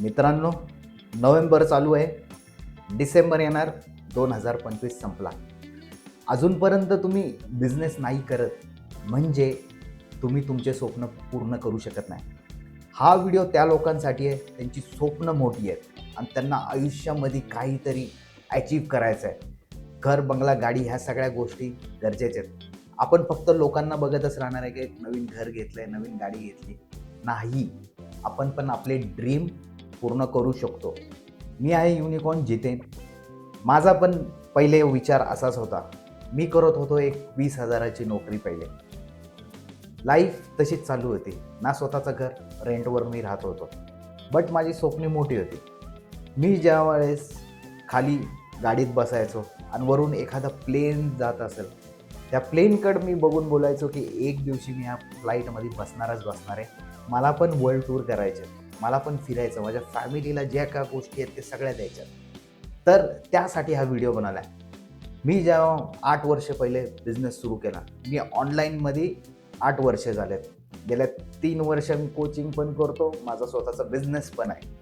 मित्रांनो नोव्हेंबर चालू आहे. डिसेंबर येणार दोन हजार पंचवीस संपला. अजूनपर्यंत तुम्ही बिझनेस नाही करत म्हणजे तुम्ही तुमचे स्वप्न पूर्ण करू शकत नाही. हा व्हिडिओ त्या लोकांसाठी आहे त्यांची स्वप्न मोठी आहेत आणि त्यांना आयुष्यामध्ये काहीतरी अचीव करायचं आहे घर बंगला गाडी ह्या सगळ्या गोष्टी गरजेच्या आहेत. आपण फक्त लोकांना बघतच राहणार आहे की एक नवीन घर घेतलं आहे नवीन गाडी घेतली. नाही. आपण पण आपले ड्रीम पूर्ण करू शकतो. मी आहे युनिकॉर्न जितेन. माझा पण पहिले विचार असाच होता. मी करत होतो एक वीस हजाराची नोकरी पहिले. लाईफ तशीच चालू होती. ना स्वतःचं घर रेंटवर मी राहत होतो. बट माझी स्वप्ने मोठी होती. मी ज्या वेळेस खाली गाडीत बसायचो आणि वरून एखादा प्लेन जात असेल त्या प्लेनकडं मी बघून बोलायचो की एक दिवशी मी ह्या फ्लाईटमध्ये बसणारच बसणार आहे. मला पण वर्ल्ड टूर करायचे. मला पण फिरायचं माझ्या फॅमिलीला ज्या काय गोष्टी आहेत ते सगळ्या द्यायच्या तर त्यासाठी हा व्हिडिओ बनवला आहे. मी जेव्हा आठ वर्ष पहिले बिझनेस सुरू केला मी ऑनलाईनमध्ये आठ वर्ष झालेत. गेल्या तीन वर्ष मी कोचिंग पण करतो माझा स्वतःचा बिझनेस पण आहे.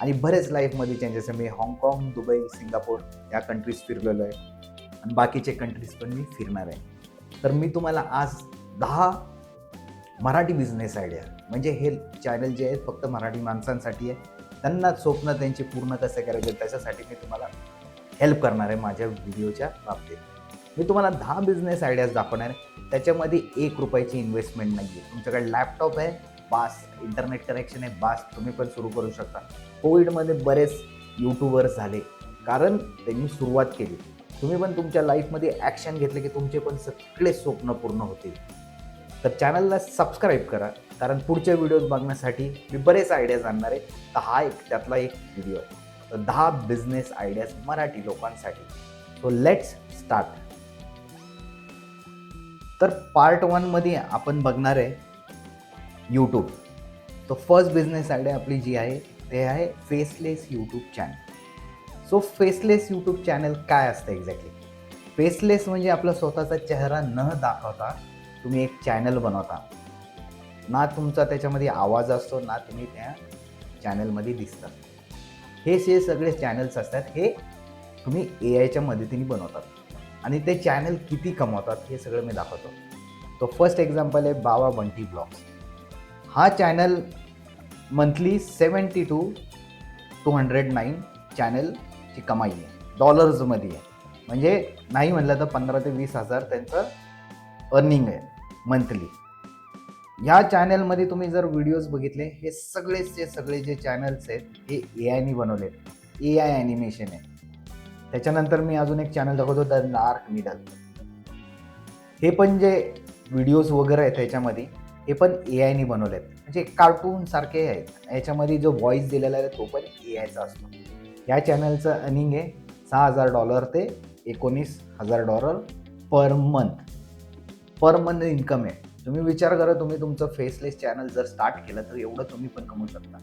आणि बरेच लाईफमध्ये चेंजेस आहे. मी हाँगकाँग दुबई सिंगापूर या कंट्रीज फिरलेलो आहे. आणि बाकीचे कंट्रीज पण मी फिरणार आहे. तर मी तुम्हाला आज दहा मराठी बिझनेस आयडिया म्हणजे हे चॅनल जे आहेत फक्त मराठी माणसांसाठी आहे. त्यांना स्वप्न त्यांचे पूर्ण कसे करायचे त्याच्यासाठी मी तुम्हाला हेल्प करणार आहे माझ्या व्हिडिओच्या बाबतीत. मी तुम्हाला दहा बिझनेस आयडियाज दाखवणार आहे. त्याच्यामध्ये एक रुपयाची इन्व्हेस्टमेंट नाही आहे तुमच्याकडे लॅपटॉप आहे बास इंटरनेट कनेक्शन आहे बास तुम्ही पण सुरू करू शकता. कोविडमध्ये बरेच यूट्यूबर्स झाले कारण त्यांनी सुरुवात केली. तुम्ही पण तुमच्या लाईफमध्ये ॲक्शन घेतले की तुमचे पण सगळे स्वप्न पूर्ण होतील. तर चॅनलला सबस्क्राईब करा. कारण पुढचे व्हिडिओज बघण्यासाठी मी बरेच आयडियाज आणणार आहे. तर हा एक त्यातला एक व्हिडिओ आहे तर दहा बिझनेस आयडियाज मराठी लोकांसाठी. सो लेट्स स्टार्ट तर पार्ट वनमध्ये आपण बघणार आहे यूट्यूब तर फर्स्ट बिझनेस आयडिया आपली जी आहे ते आहे faceless YouTube channel so faceless YouTube channel काय असतं एक्झॅक्टली फेसलेस म्हणजे आपला स्वतःचा चेहरा न दाखवता तुम्ही एक चॅनल बनवता. ना तुमचा त्याच्यामध्ये आवाज असतो ना तुम्ही त्या चॅनलमध्ये दिसतात हे जे सगळे चॅनल्स असतात हे तुम्ही ए आयच्या मदतीने बनवतात. आणि ते चॅनल किती कमवतात हे सगळं मी दाखवतो. तो फर्स्ट एक्झाम्पल आहे बाबा बंटी ब्लॉग्स. हा channel monthly seventy two two hundred nine चॅनलची कमाई आहे. डॉलर्समध्ये आहे. म्हणजे नाही म्हणलं तर पंधरा ते वीस हजार त्यांचं अर्निंग आहे मंथली ह्या चॅनलमध्ये तुम्ही जर व्हिडिओज बघितले हे सगळेच जे सगळे जे चॅनल्स आहेत हे ए आयनी बनवले. ए आय ॲनिमेशन आहे. त्याच्यानंतर मी अजून एक चॅनल दाखवतो द डार्क मिडल हे पण जे व्हिडिओज वगैरे आहेत त्याच्यामध्ये हे पण ए आयनी बनवले आहेत म्हणजे कार्टून सारखे आहेत. याच्यामध्ये जो व्हॉइस दिलेला आहे तो पण ए आयचा असतो. या चॅनलचं अर्निंग आहे सहा हजार डॉलर ते एकोणीस हजार dollar per month per month income आहे. तुम्ही विचार करा तुम्ही तुमचं फेसलेस चॅनल जर स्टार्ट केलं तर एवढं तुम्ही पण कमवू शकता.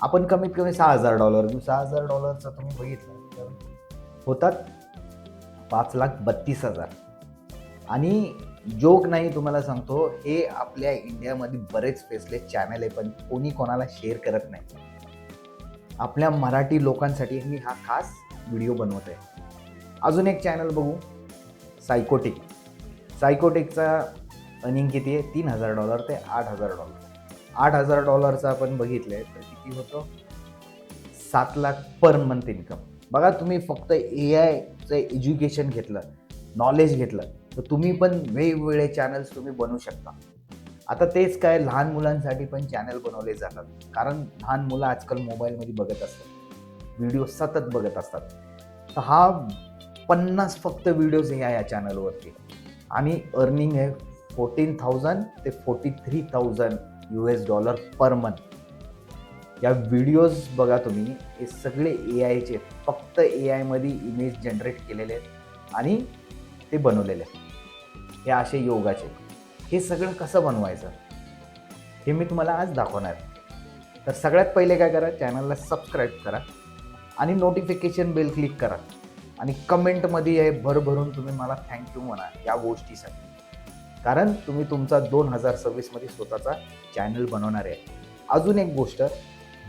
आपण कमीत कमी सहा हजार डॉलर सहा हजार डॉलरचं तुम्ही बघितलं तर होतात पाच लाख बत्तीस हजार. आणि जोक नाही तुम्हाला सांगतो हे आपल्या इंडियामध्ये बरेच फेसलेस चॅनल आहे पण कोणी कोणाला शेअर करत नाही. आपल्या मराठी लोकांसाठी मी हा खास व्हिडिओ बनवत आहे अजून एक चॅनल बघू सायकोटिक सायकोटिकचा अर्निंग किती आहे? तीन हजार डॉलर ते आठ हजार डॉलर आठ हजार डॉलरचा आपण बघितलं आहे तर किती होतो? सात लाख पर मंथ इन्कम बघा तुम्ही फक्त ए आयचं एज्युकेशन घेतलं नॉलेज घेतलं तर तुम्ही पण वेगवेगळे चॅनल्स तुम्ही बनवू शकता. आता तेच काय लहान मुलांसाठी पण चॅनल बनवले जातात. कारण लहान मुलं आजकाल मोबाईलमध्ये बघत असतात. व्हिडिओ सतत बघत असतात. तर हा पन्नास फक्त व्हिडिओज ह्या या चॅनलवरती आणि अर्निंग आहे फोर्टीन थाउजंड ते forty three thousand U S dollar per month या व्हिडिओज बघा तुम्ही हे सगळे ए आयचे फक्त ए आयमध्ये इमेज जनरेट केलेले आहेत आणि ते बनवलेले आहेत. हे असे योगाचे. हे सगळं कसं बनवायचं? हे मी तुम्हाला आज दाखवणार तर सगळ्यात पहिले काय करा चॅनलला सबस्क्राईब करा आणि नोटिफिकेशन बेल क्लिक करा. आणि कमेंटमध्ये हे भरभरून तुम्ही मला थँक्यू म्हणा या गोष्टीसाठी. कारण तुम्ही तुमचा दोन हजार सव्वीसमध्ये स्वतःचा चॅनल बनवणार आहे. अजून एक गोष्ट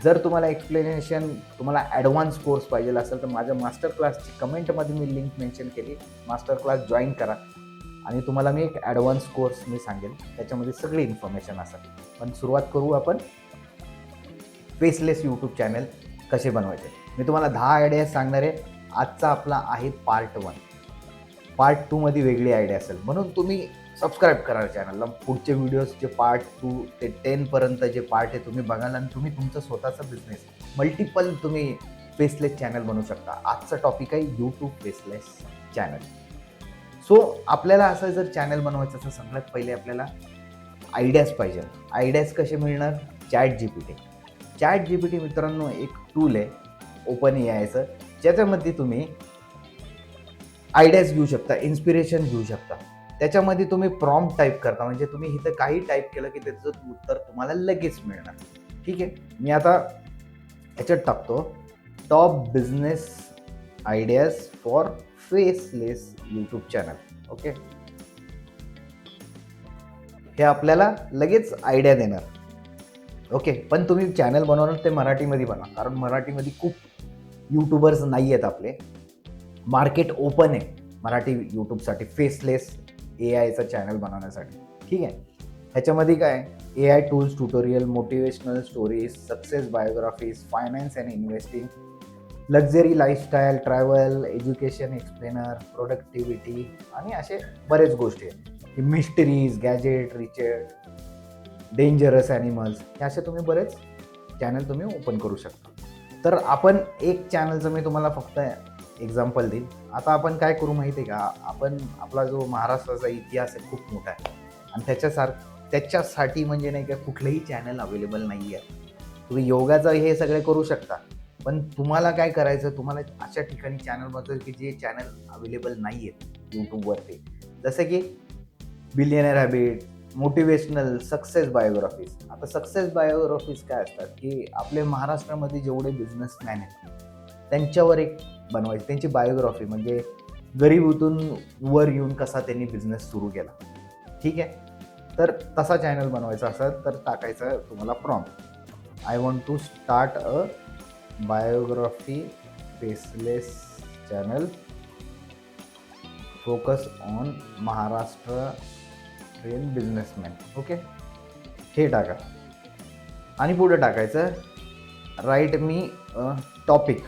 जर तुम्हाला एक्सप्लेनेशन तुम्हाला ॲडव्हान्स कोर्स पाहिजे असेल तर माझ्या मास्टर क्लासची कमेंटमध्ये मी लिंक मेन्शन केली. मास्टर क्लास जॉईन करा. आणि तुम्हाला मी एक ॲडव्हान्स कोर्स मी सांगेन. त्याच्यामध्ये सगळी इन्फॉर्मेशन असेल. पण सुरुवात करू आपण फेसलेस यूट्यूब चॅनल कसे बनवायचे. मी तुम्हाला दहा आयडिया सांगणार आहे. आजचा आपला आहे पार्ट वन पार्ट टूमध्ये वेगळी आयडिया असेल. म्हणून तुम्ही सबस्क्राईब करा चॅनलला पुढचे व्हिडिओज जे पार्ट टू ते टेनपर्यंत जे पार्ट आहे तुम्ही बघाल आणि तुम्ही तुमचं स्वतःचा बिझनेस मल्टिपल तुम्ही फेसलेस चॅनल बनवू शकता. आजचा टॉपिक आहे यूट्यूब फेसलेस चॅनल सो आपल्याला असं जर चॅनल बनवायचं असेल सगळ्यात पहिले आपल्याला आयडियाज पाहिजे. आयडियाज कसे मिळणार? Chat G P T chat G P T मित्रांनो एक टूल आहे ओपन ए आयचं ज्याच्यामध्ये तुम्ही आयडियाज घेऊ शकता इन्स्पिरेशन घेऊ शकता. त्याच्यामध्ये तुम्ही प्रॉम्प्ट टाईप करता. म्हणजे तुम्ही इथं काही टाईप केलं की त्याचं उत्तर तुम्हाला लगेच मिळणार. ठीक आहे? मी आता याच्यात टाकतो. Top business ideas for faceless YouTube channel okay हे आपल्याला लगेच आयडिया देणार. ओके पण तुम्ही चॅनल बनवणार ते मराठीमध्ये बनवा. कारण मराठीमध्ये खूप यूट्यूबर्स नाही आहेत आपले. मार्केट ओपन आहे. मराठी यूट्यूबसाठी फेसलेस ए आयचं चॅनल बनवण्यासाठी. ठीक आहे? ह्याच्यामध्ये काय A I tools tutorial motivational stories success biographies finance and investing luxury lifestyle travel education explainer productivity आणि असे बरेच गोष्टी आहेत. Mysteries gadget reached dangerous animals हे असे तुम्ही बरेच चॅनल तुम्ही ओपन करू शकता. तर आपण एक चॅनलचं मी तुम्हाला फक्त एक्झाम्पल देईन. आता आपण काय करू माहिती आहे का? आपण आपला जो महाराष्ट्राचा इतिहास आहे खूप मोठा आहे. आणि त्याच्यासार त्याच्यासाठी म्हणजे नाही का कुठलंही चॅनल अवेलेबल नाही आहे तुम्ही योगाचं हे सगळे करू शकता. पण तुम्हाला काय करायचं? तुम्हाला अशा ठिकाणी चॅनल बघतो की जे चॅनल अवेलेबल नाही आहेत यूट्यूबवरती जसं की billionaire habit motivational success biographies आता सक्सेस बायोग्राफीज काय असतात? की आपले महाराष्ट्रामध्ये जेवढे बिझनेसमॅन आहेत त्यांच्यावर एक बनवायची त्यांची बायोग्राफी म्हणजे गरिबीतून वर येऊन कसा त्यांनी बिझनेस सुरू केला. ठीक आहे? तर तसा चॅनल बनवायचा असेल तर टाकायचं तुम्हाला prompt I want to start a biography faceless channel focus on Maharashtra train businessman okay हे टाका. आणि पुढे टाकायचं राईट मी टॉपिक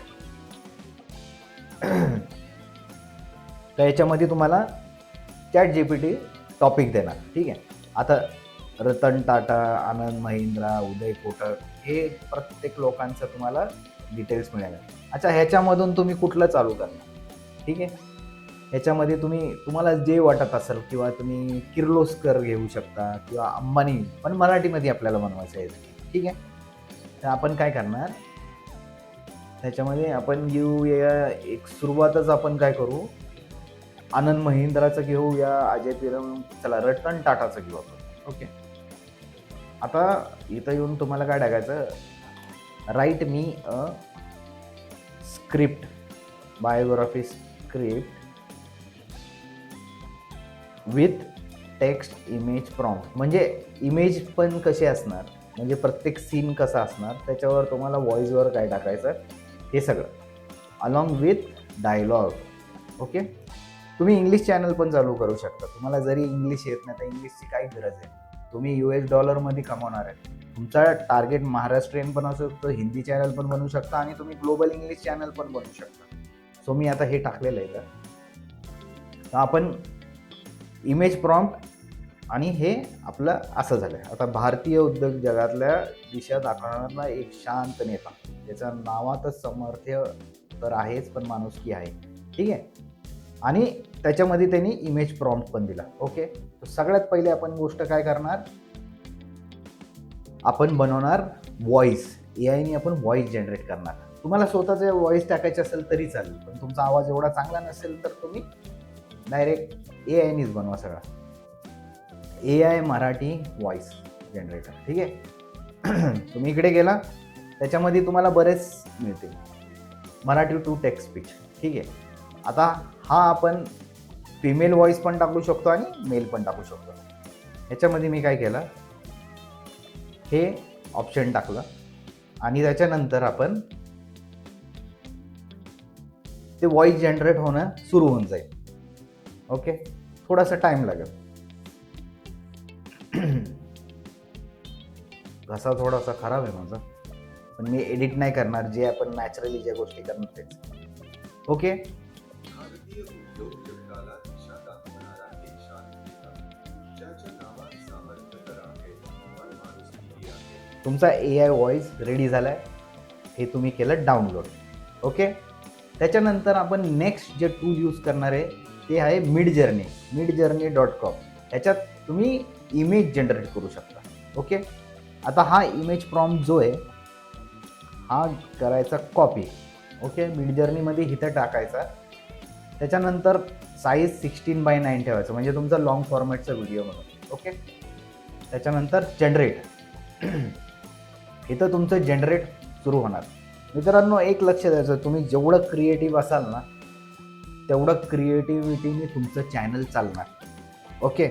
तर याच्यामध्ये तुम्हाला chat G P T topic देणार. ठीक आहे? आता रतन टाटा आनंद महिंद्रा उदय कोटक हे प्रत्येक लोकांचं तुम्हाला डिटेल्स मिळाल्या अच्छा ह्याच्यामधून तुम्ही कुठलं चालू करणार? ठीक आहे? ह्याच्यामध्ये तुम्ही तुम्हाला जे वाटत असेल किंवा तुम्ही किर्लोस्कर घेऊ शकता किंवा अंबानी पण मराठीमध्ये आपल्याला बनवायचं आहे. ठीक आहे? तर आपण काय करणार? त्याच्यामध्ये आपण घेऊ या एक सुरुवातच आपण काय करू? आनंद महिंद्राचं घेऊया अजय पिरम चला रतन टाटाचं घेऊ आपण. ओके. आता इथं येऊन तुम्हाला काय टाकायचं? Write me a script biography script with text image prompt म्हणजे इमेज पण कसे असणार? म्हणजे प्रत्येक सीन कसा असणार? त्याच्यावर तुम्हाला व्हॉइसवर काय टाकायचं? हे सगळं. अलॉंग विथ डायलॉग ओके तुम्ही इंग्लिश चॅनल पण चालू करू शकता. तुम्हाला जरी इंग्लिश येत नाही तर इंग्लिशची काही गरज आहे तुम्ही यू एस डॉलरमध्ये कमवणार आहे. तुमचा टार्गेट महाराष्ट्रीयन पण असू शकतो हिंदी चॅनल पण बनवू शकता आणि तुम्ही ग्लोबल इंग्लिश चॅनल पण बनवू शकता. सो मी आता हे टाकलेलं आहे तर आपण इमेज प्रॉम्प्ट आणि हे आपलं असं झालं आता भारतीय उद्योग जगातल्या दिशा दाखवणारा एक शांत नेता. त्याच्या नावातच समर्थ्य तर आहेच पण माणुसकी आहे. ठीक आहे? आणि त्याच्यामध्ये त्यांनी इमेज प्रॉम्प्ट पण दिला. ओके तर सगळ्यात पहिले आपण गोष्ट काय करणार? आपण बनवणार व्हॉइस ए आयने आपण व्हॉइस जनरेट करणार. तुम्हाला स्वतःचे व्हॉइस टाकायचे असेल तरी चालेल. पण तुमचा आवाज एवढा चांगला नसेल तर तुम्ही डायरेक्ट ए आयनीच बनवा सगळा. A I Marathi voice generator ठीक आहे? तुम्ही इकडे गेला. त्याच्यामध्ये तुम्हाला बरेच मिळतील. मराठी टू टेक्स्ट स्पीच ठीक आहे? आता हा आपण फिमेल व्हॉइस पण टाकू शकतो आणि मेल पण टाकू शकतो. ह्याच्यामध्ये मी काय केलं? हे ऑप्शन टाकलं. आणि त्याच्यानंतर आपण ते व्हॉइस जनरेट होणं सुरू होऊन जाईल. ओके थोडासा टाइम लागेल. घसा थोडासा खराब आहे माझा. पण मी एडिट नाही करणार जे आपण नॅचरली ज्या गोष्टी करणार तेच. ओके तुमचा ए आय व्हॉइस रेडी झाला आहे हे तुम्ही केलं डाउनलोड ओके त्याच्यानंतर आपण नेक्स्ट जे टूल यूज करणार आहे ते आहे Midjourney Midjourney dot com ह्याच्यात तुम्ही इमेज जनरेट करू शकता. ओके आता हा इमेज प्रॉम जो आहे हा करायचा कॉपी ओके मिड जर्नीमध्ये इथं टाकायचा. त्याच्यानंतर साईज सिक्स्टीन बाय नाईन ठेवायचं म्हणजे तुमचा लॉंग फॉर्मॅटचा व्हिडिओ म्हणून. ओके त्याच्यानंतर जनरेट इथं तुमचं जनरेट सुरू होणार. मित्रांनो एक लक्ष द्यायचं तुम्ही जेवढं क्रिएटिव्ह असाल ना तेवढं क्रिएटिव्हिटीने तुमचं चॅनल चालणार. ओके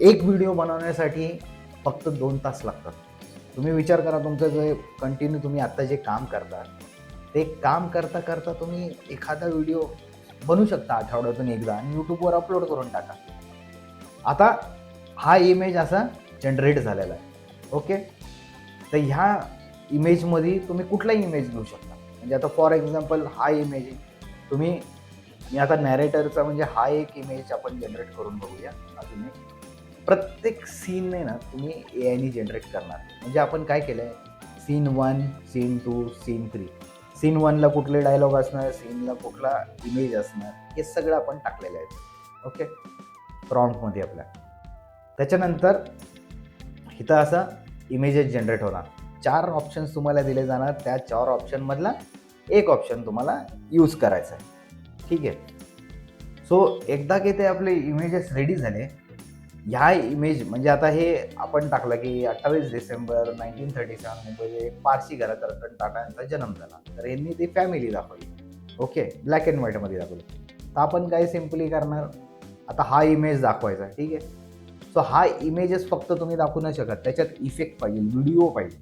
एक व्हिडिओ बनवण्यासाठी फक्त दोन तास लागतात. तुम्ही विचार करा तुमचं जे कंटिन्यू तुम्ही आत्ता जे काम करता ते काम करता करता तुम्ही एखादा व्हिडिओ बनवू शकता आठवड्यातून एकदा आणि यूट्यूबवर अपलोड करून टाका. आता हा इमेज असा जनरेट झालेला आहे. ओके तर ह्या इमेजमध्ये तुम्ही कुठलाही इमेज घेऊ शकता. म्हणजे आता फॉर एक्झाम्पल हा इमेज आहे. तुम्ही मी आता नॅरेटरचा म्हणजे हा एक इमेज आपण जनरेट करून बघूया. अजून एक. प्रत्येक सीनने ना तुम्ही ए आयनी जनरेट करणार. म्हणजे आपण काय केलं आहे scene one scene two scene three scene वनला कुठले डायलॉग असणार? सीनला कुठला इमेज असणार? हे सगळं आपण टाकलेलं आहे. ओके प्रॉम्प्टमध्ये आपल्या. त्याच्यानंतर इथं असा इमेजेस जनरेट होणार. चार ऑप्शन्स तुम्हाला दिले जाणार. त्या चार ऑप्शनमधला एक ऑप्शन तुम्हाला यूज करायचा आहे. ठीक आहे? सो एकदा की ते आपले इमेजेस रेडी झाले ह्या इमेज म्हणजे आता हे आपण टाकलं की अठ्ठावीस डिसेंबर नाईन्टीन थर्टी सेवन म्हणजे पारसी घरात रतन टाटा यांचा जन्म झाला. तर यांनी ती फॅमिली दाखवली. ओके ब्लॅक अँड व्हाईटमध्ये दाखवली. तर आपण काय सिम्पली करणार? आता हा इमेज दाखवायचा ठीक आहे? सो हा इमेजेस फक्त तुम्ही दाखवू नाही शकत. त्याच्यात इफेक्ट पाहिजे व्हिडिओ पाहिजे.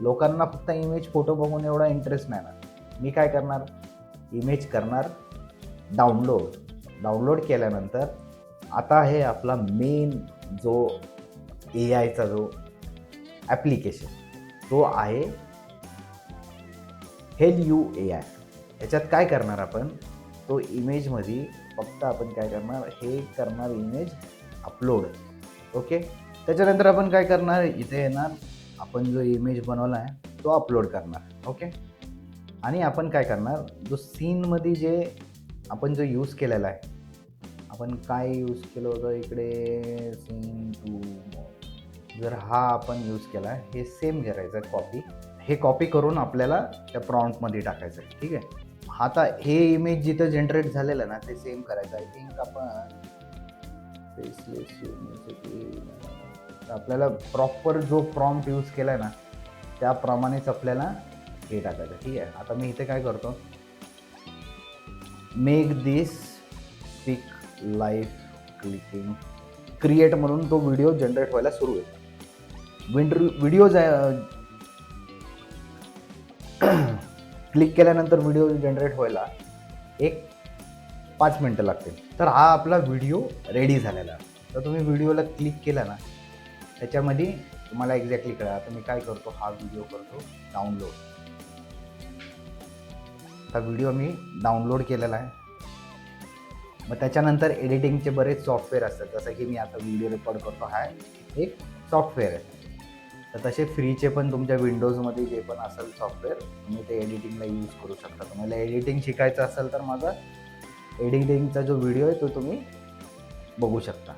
लोकांना फक्त इमेज फोटो बघून एवढा इंटरेस्ट नाही ना. मी काय करणार? इमेज करणार डाउनलोड डाउनलोड केल्यानंतर आता आहे आपला मेन जो ए आयचा जो ॲप्लिकेशन तो आहे हेल यू ए आय याच्यात काय करणार आपण? तो इमेजमध्ये फक्त आपण काय करणार? हे करणार इमेज अपलोड ओके? त्याच्यानंतर आपण काय करणार इथे येणार आपण जो इमेज बनवला आहे तो अपलोड करणार ओके? आणि आपण काय करणार जो सीनमध्ये जे आपण जो यूज केलेला आहे आपण काय यूज केलं होतं इकडे? सीन टू जर हा आपण यूज केला हे सेम करायचं कॉपी हे कॉपी करून आपल्याला त्या प्रॉम्प्टमध्ये टाकायचं आहे ठीक आहे? आता हे इमेज जिथं जनरेट झालेलं ना ते सेम करायचं आय थिंक आपण फेसलेस आपल्याला प्रॉपर जो प्रॉम्प्ट यूज केला आहे ना त्याप्रमाणेच आपल्याला हे टाकायचं. ठीक आहे? आता मी इथे काय करतो? Make this pic life clicking create म्हणून तो व्हिडिओ जनरेट व्हायला सुरू आहे विंड्रो व्हिडिओ क्लिक केल्यानंतर व्हिडिओ जनरेट व्हायला एक पाच मिनटं लागतील. तर हा आपला व्हिडिओ रेडी झालेला. तर तुम्ही व्हिडिओला क्लिक केला ना त्याच्यामध्ये तुम्हाला एक्झॅक्टली कळा आता मी काय करतो हा व्हिडिओ करतो डाउनलोड हा व्हिडिओ मी डाउनलोड केलेला आहे. मग त्याच्यानंतर एडिटिंगचे बरेच सॉफ्टवेअर असतात जसं की मी आता व्हिडिओ रेकॉर्ड करतो हा एक सॉफ्टवेअर आहे. तर तसे फ्रीचे पण तुमच्या विंडोजमध्ये जे पण असेल सॉफ्टवेअर तुम्ही ते एडिटिंगला यूज करू शकता. तुम्हाला एडिटिंग शिकायचं असेल तर माझा एडिटिंगचा जो व्हिडिओ आहे तो तुम्ही बघू शकता.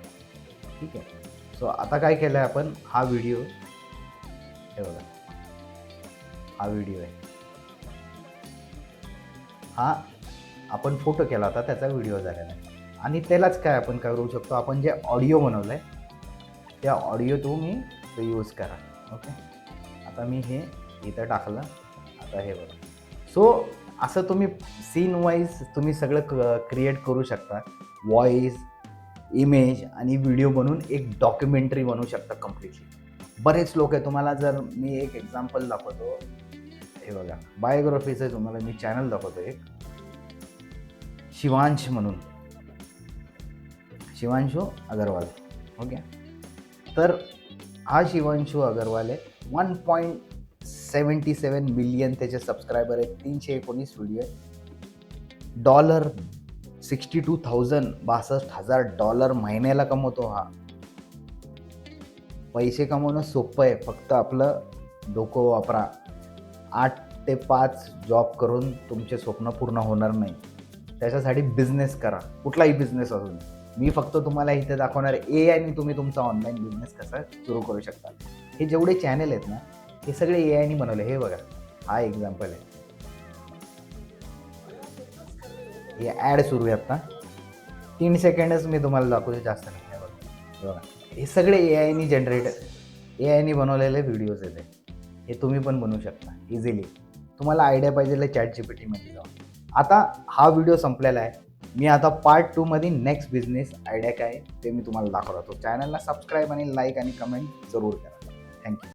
ठीक आहे? सो आता काय केलं आहे आपण? हा व्हिडिओ हे बघा. हा व्हिडिओ आहे. हा आपण फोटो केला होता त्याचा व्हिडिओ झालेला आहे. आणि त्यालाच काय आपण काय करू शकतो? आपण जे ऑडिओ बनवलं आहे त्या ऑडिओ तुम्ही तो यूज करा. ओके? आता मी हे इथं टाकलं. आता हे बघा. सो असं तुम्ही सीन वाईज तुम्ही सगळं क क्रिएट करू शकता. व्हॉईस इमेज आणि व्हिडिओ बनवून एक डॉक्युमेंटरी बनवू शकता कम्प्लिटली बरेच लोक आहे तुम्हाला जर मी एक एक्झाम्पल दाखवतो. हे बघा बायोग्राफीचं तुम्हाला मी चॅनल दाखवतो एक. शिवांश म्हणून. शिवांशू अगरवाल ओके तर हा शिवांशू अगरवाल आहे. One point seventy seven million त्याचे सबस्क्रायबर आहेत. तीनशे एकोणीस व्हिडिओ आहेत. डॉलर सिक्स्टी टू थाउजंड बासष्ट हजार डॉलर महिन्याला कमवतो हा. पैसे कमवणं सोपं आहे. फक्त आपलं डोकं वापरा. आठ ते पाच जॉब करून तुमचे स्वप्न पूर्ण होणार नाही. त्याच्यासाठी बिझनेस करा. कुठलाही बिझनेस असून मी फक्त तुम्हाला इथे दाखवणार ए आणि तुम्ही तुमचा ऑनलाईन बिझनेस कसा सुरू करू शकता. हे जेवढे चॅनल आहेत ना हे सगळे ए आयनी बनवले. हे बघा. हा एक्झाम्पल आहे. हे ॲड सुरू आहे आता तीन सेकंडच मी तुम्हाला दाखवतो जास्त नाही. बघा. हे बघा. हे सगळे ए आयनी जनरेट ए आयनी बनवलेले व्हिडिओज आहेत हे. तुम्ही पण बनवू शकता इझिली तुम्हाला आयडिया पाहिजे चॅट जी पी टीमध्ये जाऊन. आता हा व्हिडिओ संपलेला आहे. मी आता पार्ट टूमध्ये नेक्स्ट बिझनेस आयडिया काय ते मी तुम्हाला दाखवतो. चॅनलला सबस्क्राईब आणि लाईक आणि कमेंट जरूर करा. थँक्यू